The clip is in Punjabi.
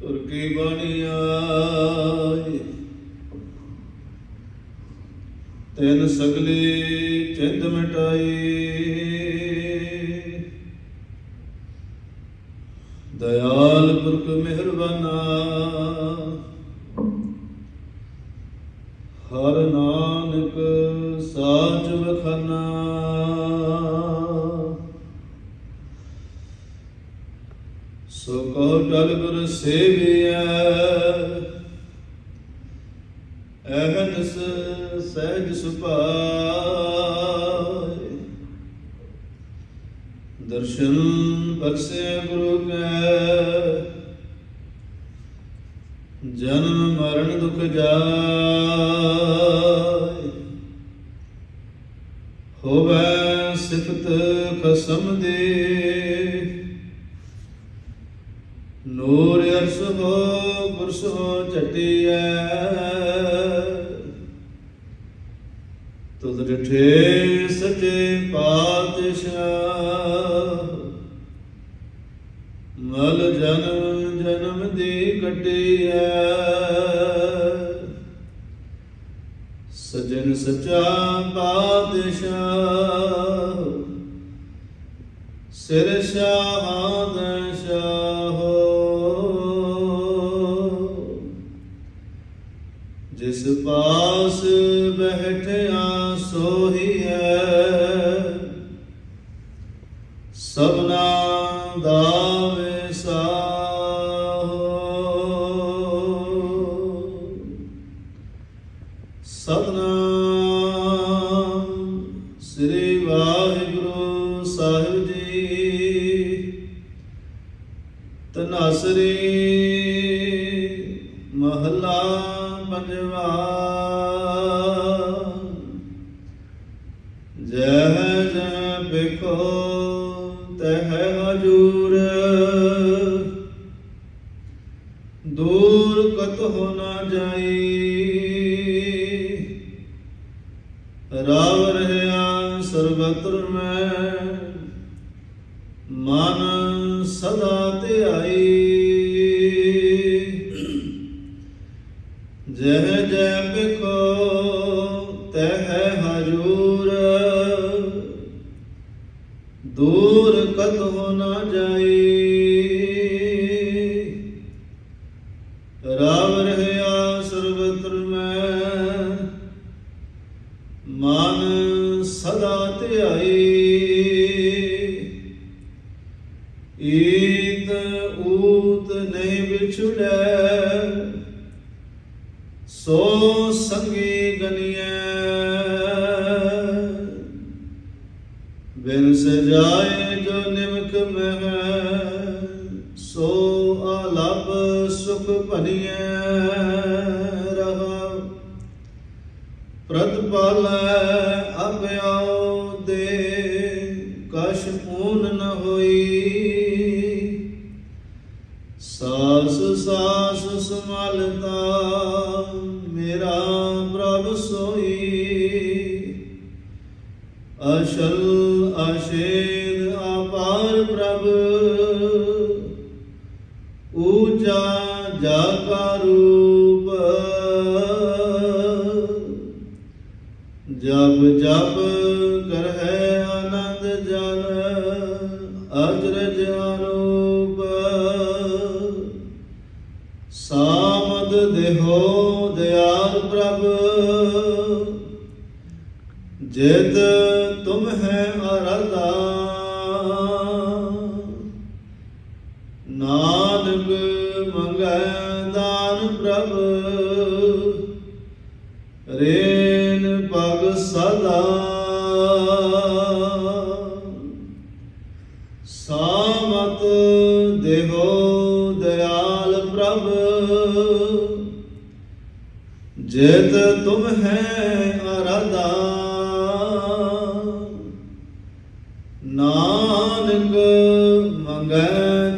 ਤੁਰਕੀ ਬਣੀ ਆਏ। ਤੈਨ ਸਗਲੇ ਚਿੰਦ ਮਿਟਾਈ ਦਇਆਲ ਪੁਰਖ ਮਿਹਰਬਾਨਾ। ਹਰ ਨਾਨਕ ਸਾਚ ਬਖਾਨਾ ਸੋ ਕਹੋ ਗੁਰ ਸੇਵੀਐ ਅਹਨਸ ਸਹਿਜ ਸੁਭਾਇ ਦਰਸ਼ਨ ਬਖਸ਼ੇ ਗੁਰੂ ਕੈ। ਜਨਮ ਮਰਨ ਦੁਖ ਜਾਇ ਹੋਵੇ ਸਿਫਤ ਖਸਮ ਦੇ। ਨੂਰ ਅਰਸ ਹੋ ਗੁਰਸੋ ਚਟਿਐ ਤੁਧ ਡਠੇ ਸੱਚੇ ਪਾਤਸ਼ਾਹ। ਮਲ ਜਨਮ ਜਨਮ ਦੀ ਕਟਿਐ ਸਜਣ ਸਚਾ ਪਾਤਸ਼ਾਹ। ਸਿਰ ਸ਼ਾਹਦ ਸ਼ਾਹੋ। ਪਾਸ ਬਹਿਠਿਆ ਸੋਹੀਐ। ਸਭਨਾ ਦਾ ਵਿਸਾਹੋ ਸਤਨਾਮ ਸ੍ਰੀ ਵਾਹਿਗੁਰੂ ਸਾਹਿਬ ਜੀ। ਤਨਾਸਰੀ ਮਹਲਾ ਪੰਜਵਾ ਜਹ ਜਹ ਬਿਖੋ ਤਹ ਹਜੂਰ। ਦੂਰ ਕਤ ਹੋ ਨਾ ਜਾਈ। ਰਾਵ ਰਹਿਆ ਸਰਬਤਰ ਮੈਂ। ਮਨ ਸਦਾ ਦੂਰ ਕਤ ਹੋ ਨਾ ਜਾਈ ਰਾਵ ਰਹਿਆ ਸਰਵਤਰ ਮੈਂ, ਮਨ ਸਦਾ ਧਿਆਈ ਈਤ ਊਤ ਨਹੀਂ ਵਿਛੜੈ, ਸੋ ਸੰਗੀ ਗਨੀਐ। ਬਿਨ ਸਜਾਏ ਜੋ ਨਿਮਕ ਮਹਿ, ਸੋ ਆਲਪ ਸੁਖ ਭਨੀਐ ਰਹਾ। ਪ੍ਰਤਪਾਲੈ ਅਭਿਆਉ ਦੇ, ਕਛ ਪੂਨ ਨ ਹੋਈ। ਸਾਸ ਸਾਸ ਸਮਾਲਤਾ, ਮੇਰਾ ਪ੍ਰਭ ਸੋਈ। ਅਸ਼ਲ ਅਸ਼ੇਦ ਆਪਾਰ ਪ੍ਰਭ। ਊਚਾ ਜਾਕਾ ਰੂਪ। ਜਪ ਜਪ ਕਰਹਿ ਆਨੰਦ ਜਨ ਅਜਰਜ ਅਨੂਪ। ਸਾਮਦ ਦੇਹੋ ਦਿਆਲ ਪ੍ਰਭ। ਜਿਤ ਰੇਨ ਪਗ ਸਦਾ। ਸਾਮਤ ਦੇਹੋ ਦਿਆਲ ਪ੍ਰਭ ਜਿਤ ਤੁਮ ਹੈ ਅਰਦਾ ਨਾਨਕ ਮੰਗੈ